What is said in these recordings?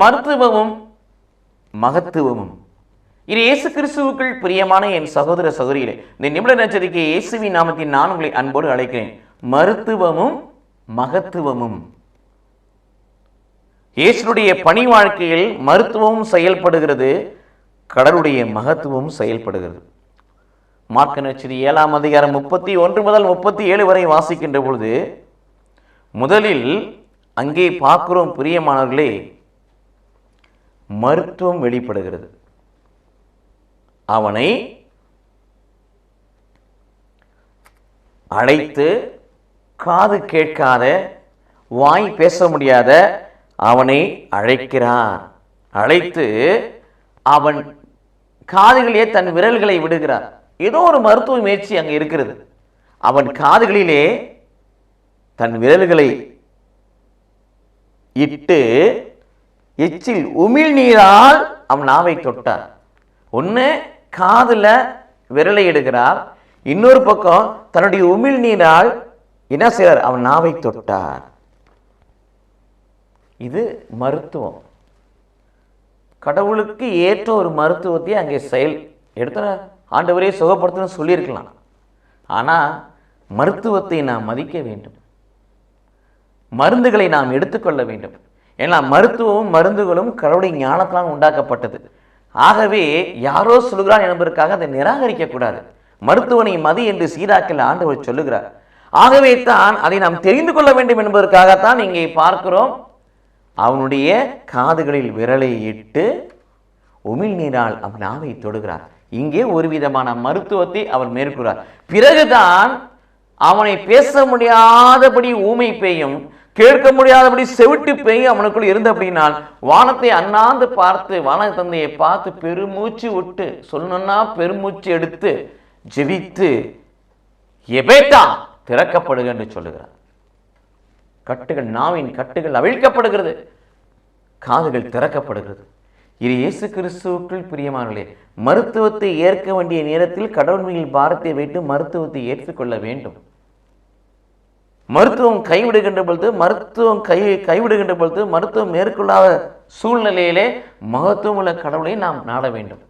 மருத்துவமும் மகத்துவமும். இது இயேசு கிறிஸ்துவுக்குள் பிரியமான என் சகோதர சகோதரிகளே இந்த நிமிட நச்சரிக்கை இயேசுவின் நாமத்தின் நான் உங்களை அன்போடு அழைக்கிறேன். மருத்துவமும் மகத்துவமும். இயேசுடைய பணி வாழ்க்கையில் மருத்துவமும் செயல்படுகிறது கடவுளுடைய மகத்துவமும் செயல்படுகிறது. மார்க்க நச்சரி ஏழாம் அதிகாரம் முப்பத்தி ஒன்று முதல் முப்பத்தி ஏழு வரை வாசிக்கின்ற பொழுது முதலில் அங்கே பார்க்கிறோம் பிரியமானவர்களே மருத்துவம் வெளிப்படுகிறது. அவனை அழைத்து காது கேட்காத வாய் பேச முடியாத அவனை அழைக்கிறார் அழைத்து அவன் காதுகளிலே தன் விரல்களை விடுகிறார் ஏதோ ஒரு மருத்துவ முயற்சி அங்கே இருக்கிறது. அவன் காதுகளிலே தன் விரல்களை இட்டு எச்சில் உமிழ்நீரால் அவன் நாவை தொட்டார் ஒன்று காதில் விரலை எடுக்கிறார் இன்னொரு பக்கம் தன்னுடைய உமிழ்நீரால் என்ன செய்கிறார் அவன் நாவை தொட்டார். இது மருத்துவம். கடவுளுக்கு ஏற்ற ஒரு மருத்துவத்தை அங்கே செயல் எடுத்த ஆண்டவரே சுகப்படுத்தணும்னு சொல்லியிருக்கலாம். ஆனால் மருத்துவத்தை நாம் மதிக்க வேண்டும். மருந்துகளை நாம் எடுத்துக்கொள்ள வேண்டும். ஏன்னா மருத்துவமும் மருந்துகளும் கடவுளுடைய ஞானத்தால் உண்டாக்கப்பட்டது. ஆகவே யாரோ சொல்லுகிறான் என்பதற்காக அதை நிராகரிக்கக்கூடாது மருத்துவனை மதி என்று சீராக்கில் ஆண்டவர் சொல்லுகிறார். ஆகவே தான் அதை நாம் தெரிந்து கொள்ள வேண்டும் என்பதற்காகத்தான் இங்கே பார்க்கிறோம். அவனுடைய காதுகளில் விரலை இட்டு உமிழ்நீரால் அவன் நாவை தொடுகிறார். இங்கே ஒரு விதமான மருத்துவத்தை அவர் மேற்கொள்கிறார் பிறகுதான் அவனை பேச முடியாதபடி ஊமை பெய்யும் கேட்க முடியாதபடி செவிட்டு பேய் அவனுக்குள் இருந்து அப்படின்னா வானத்தை அண்ணாந்து பார்த்து வான தந்தையை பார்த்து பெருமூச்சு விட்டு சொல்லணும்னா பெருமூச்சு எடுத்து ஜெபித்து எபேட்டா திறக்கப்படுக என்று சொல்லுகிறார். கட்டுகள் நாவின் கட்டுகள் அவிழ்க்கப்படுகிறது. காதுகள் திறக்கப்படுகிறது. இது இயேசு கிறிஸ்துவுக்குள் பிரியமானே மருத்துவத்தை ஏற்க வேண்டிய நேரத்தில் கடவுள் மேல் பாரத்தை வைத்து மருத்துவத்தை ஏற்றுக்கொள்ள வேண்டும். மருத்துவம் கைவிடுகின்ற பொழுது மருத்துவம் கை கைவிடுகின்ற பொழுது மருத்துவம் மேற்கொள்ளாத சூழ்நிலையிலே மகத்துவம் உள்ள கடவுளை நாம் நாட வேண்டும்.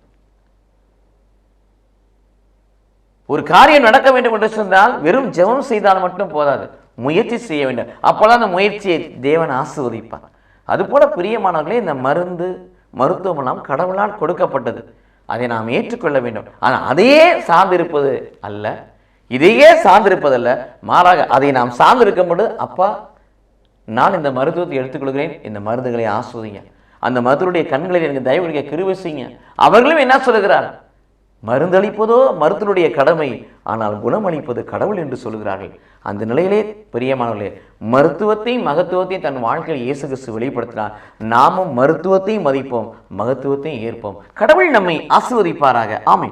ஒரு காரியம் நடக்க வேண்டும் என்று சொன்னால் வெறும் ஜெபம் செய்தால் மட்டும் போதாது. முயற்சி செய்ய வேண்டும். அப்போல்லாம் அந்த முயற்சியை தேவன் ஆசீர்வதிப்பார். அதுபோல பிரியமானவர்களே இந்த மருந்து மருத்துவம் எல்லாம் கடவுளால் கொடுக்கப்பட்டது. அதை நாம் ஏற்றுக்கொள்ள வேண்டும். ஆனால் அதையே சார்ந்திருப்பது அல்ல. இதையே சார்ந்திருப்பதல்ல. மாறாக அதை நாம் சார்ந்திருக்கும் பொழுது அப்பா நான் இந்த மருத்துவத்தை எடுத்துக்கொள்கிறேன். இந்த மருந்துகளை ஆஸ்வதிங்க. அந்த மருத்துவருடைய கண்களில் எனக்கு தயவுடைய கிடைக்க செய்யுங்க. அவர்களும் என்ன சொல்கிறார் மருந்தளிப்பதோ மருத்துவருடைய கடமை. ஆனால் குணமளிப்பது கடவுள் என்று சொல்கிறார்கள் அந்த நிலையிலே பெரியமானவர்களே மருத்துவத்தையும் மகத்துவத்தையும் தன் வாழ்க்கையில் இயேசு கிறிஸ்து வெளிப்படுத்தினார். நாமும் மருத்துவத்தையும் மதிப்போம் மகத்துவத்தையும் ஏற்போம். கடவுள் நம்மை ஆசீர்வதிப்பாராக. ஆமை